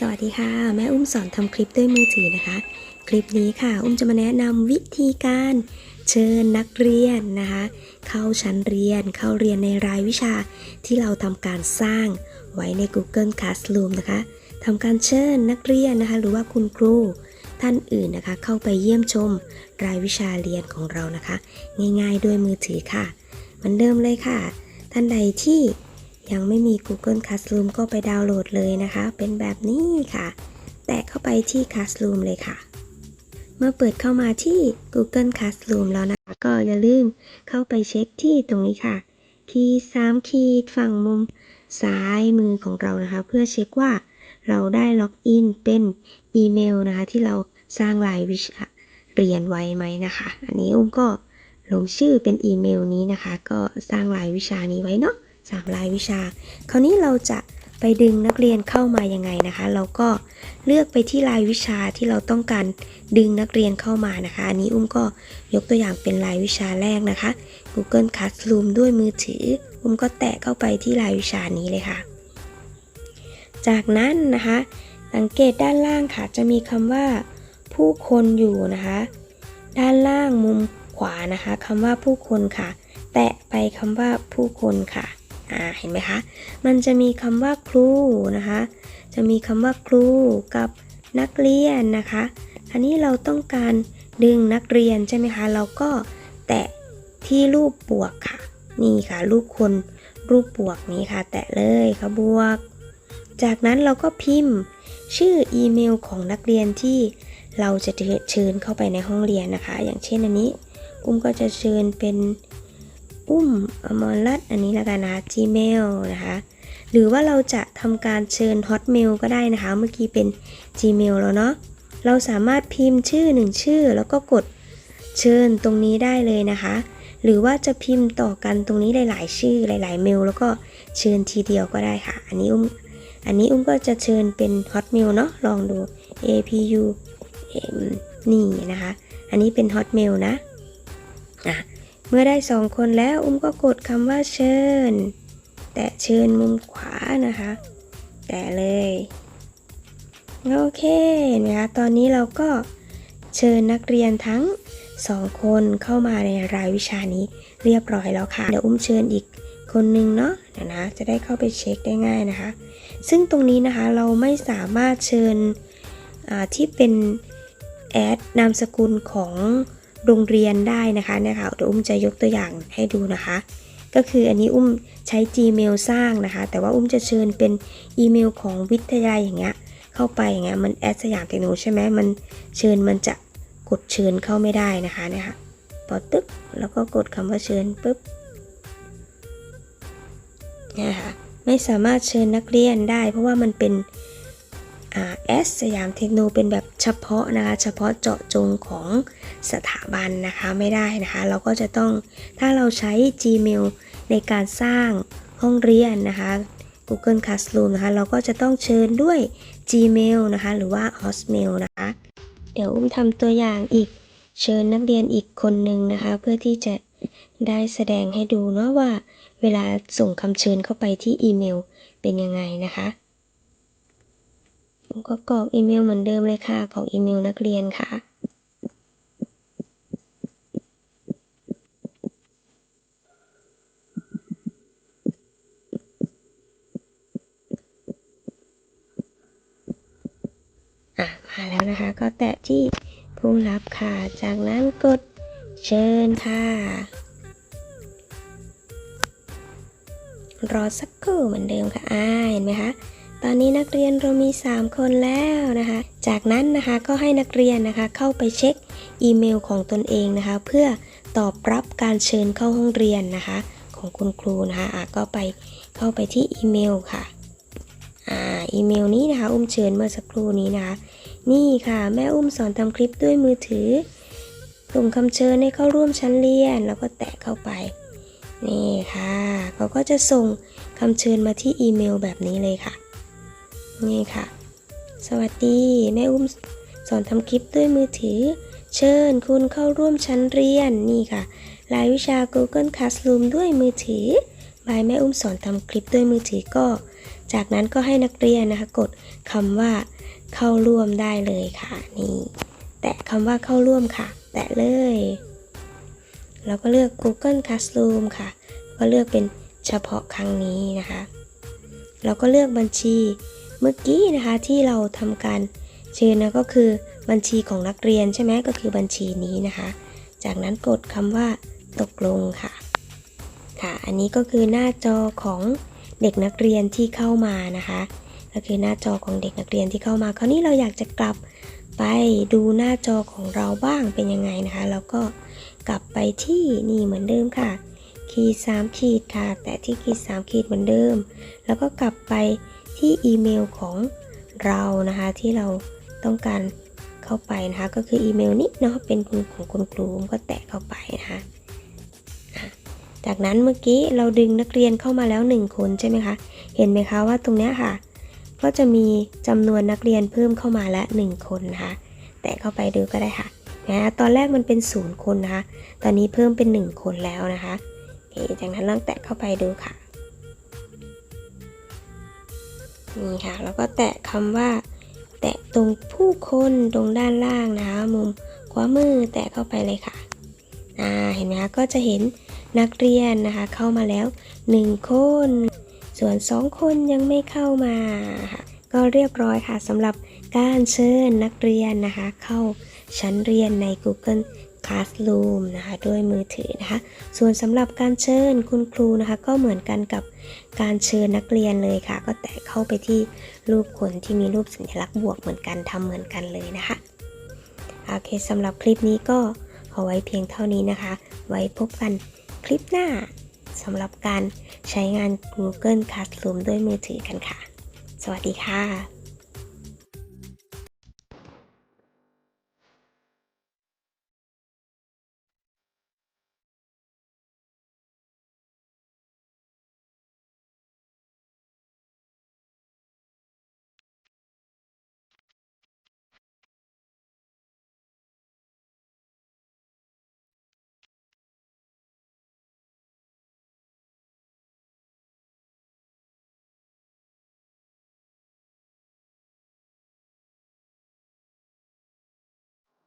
สวัสดีค่ะ แม่อุ้มสอนทำคลิปด้วยมือถือนะคะ คลิปนี้ค่ะ อุ้มจะมาแนะนำวิธีการเชิญนักเรียนนะคะ เข้าชั้นเรียนเข้าเรียนในรายวิชาที่เราทำการสร้างไว้ใน Google Classroom นะคะทำการเชิญนักเรียนนะคะ หรือว่าคุณครูท่านอื่นนะคะ เข้าไปเยี่ยมชมรายวิชาเรียนของเรานะคะ ง่ายๆด้วยมือถือค่ะมือนเดิมเลยค่ะ ท่านใดที่ ยังไม่มี Google Classroom ก็ไปดาวน์โหลดเลยนะคะ เป็นแบบนี้ค่ะ แตะเข้าไปที่ Classroom เลยค่ะ เมื่อเปิดเข้ามาที่ Google Classroom แล้วนะคะ ก็อย่าลืมเข้าไปเช็คที่ตรงนี้ค่ะ คีย์3คีย์ฝั่งมุมซ้ายมือของเรานะคะ เพื่อเช็คว่าเราได้ล็อกอินเป็นอีเมลนะคะ ที่เราสร้างรายวิชาเรียนไว้ไหมนะคะ อันนี้อุ้มก็ลงชื่อเป็นอีเมลนี้นะคะ ก็สร้างรายวิชานี้ไว้เนาะ สามรายวิชา คราวนี้เราจะไปดึงนักเรียนเข้ามายังไงนะคะ เราก็เลือกไปที่รายวิชาที่เราต้องการดึงนักเรียนเข้ามานะคะ อันนี้อุ้มก็ยกตัวอย่างเป็นรายวิชาแรกนะคะ Google Classroom ด้วยมือถือ อุ้มก็แตะเข้าไปที่รายวิชานี้เลยค่ะ จากนั้นนะคะ สังเกตด้านล่างค่ะ จะมีคำว่าผู้คนอยู่นะคะ ด้านล่างมุมขวานะคะคำว่าผู้คนค่ะ แตะไปคำว่าผู้คนค่ะ อ่าเห็นไหมคะ มันจะมีคำว่าครูนะคะ จะมีคำว่าครูกับนักเรียนนะคะ อันนี้เราต้องการดึงนักเรียนใช่ไหมคะ เราก็แตะที่รูปบวกค่ะ นี่ค่ะ รูปคนรูปบวกนี้ค่ะ แตะเลยค่ะบวก จากนั้นเราก็พิมพ์ชื่ออีเมลของนักเรียนที่เราจะเชิญเข้าไปในห้องเรียนนะคะ อย่างเช่นอันนี้ อุ้มก็จะเชิญเป็น อุ้มอมรรัตอันนี้แล้วกันนะ Gmail นะคะ หรือว่าเราจะทำการเชิญ Hotmail ก็ได้นะคะ เมื่อกี้เป็น Gmail แล้วเนาะ เราสามารถพิมพ์ชื่อหนึ่งชื่อ แล้วก็กดเชิญตรงนี้ได้เลยนะคะ หรือว่าจะพิมพ์ต่อกันตรงนี้หลาย ๆ ชื่อหลาย ๆ เมล แล้วก็เชิญทีเดียวก็ได้ค่ะ อันนี้อุ้ม อันนี้อุ้มก็จะเชิญเป็น Hotmail เนาะ ลองดู APU M นี่นะคะ อันนี้เป็น Hotmail นะ เมื่อได้สองคนแล้วอุ้มก็กดคำว่าเชิญ แตะเชิญมุมขวานะคะ แตะเลย โอเคเห็นไหมคะตอนนี้เราก็เชิญนักเรียนทั้งสองคนเข้ามาในรายวิชานี้เรียบร้อยแล้วค่ะ เดี๋ยวอุ้มเชิญอีกคนนึงเนาะเดี๋ยวนะ จะได้เข้าไปเช็คได้ง่ายนะคะ ซึ่งตรงนี้นะคะเราไม่สามารถเชิญที่เป็นแอดนามสกุลของ โรงเรียนได้นะคะเนี่ยค่ะเดี๋ยวอุ้มจะยกตัวอย่างให้ดูนะคะ ก็คืออันนี้อุ้มใช้ Gmail สร้างนะคะ แต่ว่าอุ้มจะเชิญเป็นอีเมลของวิทยาลัยอย่างเงี้ยเข้าไปอย่างเงี้ยมันแอดสยามเทคโนโลยีใช่ไหมมันเชิญมันจะกดเชิญเข้าไม่ได้นะคะเนี่ยค่ะพอตึ๊บแล้วก็กดคำว่าเชิญปุ๊บเนี่ยค่ะไม่สามารถเชิญนักเรียนได้ เพราะว่ามันเป็น แอสสยามเทคโนเป็นแบบเฉพาะนะคะเฉพาะเจาะจงของสถาบันนะคะไม่ได้นะคะ เราก็จะต้องถ้าเราใช้ Gmail ในการสร้างห้องเรียนนะคะ Google Classroom นะคะ เราก็จะต้องเชิญด้วย Gmail นะคะ หรือว่า Hotmail นะคะ เดี๋ยวอุ้มทำตัวอย่างอีกเชิญนักเรียนอีกคนหนึ่งนะคะ เพื่อที่จะได้แสดงให้ดูเนาะว่า เวลาส่งคำเชิญเข้าไปที่อีเมลเป็นยังไงนะคะ ผมก็กรอกอีเมลเหมือนเดิมเลยค่ะกรอกอีเมลนักเรียนค่ะ อะ มาแล้วนะคะ ก็แตะที่ผู้รับค่ะ จากนั้นกดเชิญค่ะ รอสักครู่เหมือนเดิมค่ะ อ่า เห็นไหมคะ อนนี้นักเรียนเรามี 3 คนแล้วนะคะ จากนั้นนะคะก็ให้นักเรียนนะคะเข้าไปเช็คอีเมลของตนเองนะคะ เพื่อตอบรับการเชิญเข้าห้องเรียนนะคะ ของคุณครูนะคะะก็ไปเข้าไปที่อีเมลค่ะอ่าอีเมลนี้นะคะอุ้มเชิญเมื่อสักครู่นี้นะคะ นี่ค่ะแม่อุ้มสอนทำคลิปด้วยมือถือส่งคำเชิญให้เข้าร่วมชั้นเรียนแล้วก็แตะเข้าไปนี่ค่ะเขาก็จะส่งคำเชิญมาที่อีเมลแบบนี้เลยค่ะ นี่ค่ะ สวัสดีแม่อุ้มสอนทำคลิปด้วยมือถือ เชิญคุณเข้าร่วมชั้นเรียนนี่ค่ะรายวิชา Google Classroom ด้วยมือถือบายแม่อุ้มสอนทำคลิปด้วยมือถือก็ จากนั้นก็ให้นักเรียนนะคะ กดคำว่าเข้าร่วมได้เลยค่ะนี่ แตะคำว่าเข้าร่วมค่ะ แตะเลยแล้วก็เลือก Google Classroom ค่ะ ก็เลือกเป็นเฉพาะครั้งนี้นะคะแล้วก็เลือกบัญชี เมื่อกี้นะคะที่เราทำการเชิญนะก็คือบัญชีของนักเรียนใช่ไหมก็คือบัญชีนี้นะคะ จากนั้นกดคำว่าตกลงค่ะ ค่ะ อันนี้ก็คือหน้าจอของเด็กนักเรียนที่เข้ามานะคะ ก็คือหน้าจอของเด็กนักเรียนที่เข้ามาคราวนี้เราอยากจะกลับไปดูหน้าจอของเราบ้างเป็นยังไงนะคะ แล้วก็กลับไปที่นี่เหมือนเดิมค่ะ ขีดสามขีดค่ะ แต่ที่ขีดสามขีดเหมือนเดิม แล้วก็กลับไปที่อีเมลของเรานะคะที่เราต้องการเข้าไปนะคะ ก็คืออีเมลนี้เนาะเป็นคุณของคุณครูก็แตะเข้าไปนะคะจากนั้นเมื่อกี้เราดึงนักเรียนเข้ามาแล้วหนึ่งคนใช่ไหมคะ เห็นไหมคะว่าตรงนี้ค่ะ ก็จะมีจำนวนนักเรียนเพิ่มเข้ามาละหนึ่งคนนะคะ แตะเข้าไปดูก็ได้ค่ะนะตอนแรกมันเป็นศูนย์คนนะคะ ตอนนี้เพิ่มเป็นหนึ่งคนแล้วนะคะ จากนั้นลองแตะเข้าไปดูค่ะ นี่ค่ะ แล้วก็แตะคำว่า แตะตรงผู้คนตรงด้านล่างนะคะ มุมขวามือแตะเข้าไปเลยค่ะ อ่า เห็นไหมคะ ก็จะเห็นนักเรียนนะคะ เข้ามาแล้ว 1 คน ส่วน 2 คนยังไม่เข้ามาค่ะ ก็เรียบร้อยค่ะสำหรับการเชิญนักเรียนนะคะ เข้าชั้นเรียนใน Google Classroom นะคะด้วยมือถือนะคะ ส่วนสำหรับการเชิญคุณครูนะคะ ก็เหมือนกันกับการเชิญนักเรียนเลยค่ะ ก็แตะเข้าไปที่รูปคนที่มีรูปสัญลักษณ์บวกเหมือนกันทำเหมือนกันเลยนะคะโอเคสำหรับคลิปนี้ก็เอาไว้เพียงเท่านี้นะคะ ไว้พบกันคลิปหน้าสำหรับการใช้งาน Google Classroom ด้วยมือถือกันค่ะ สวัสดีค่ะ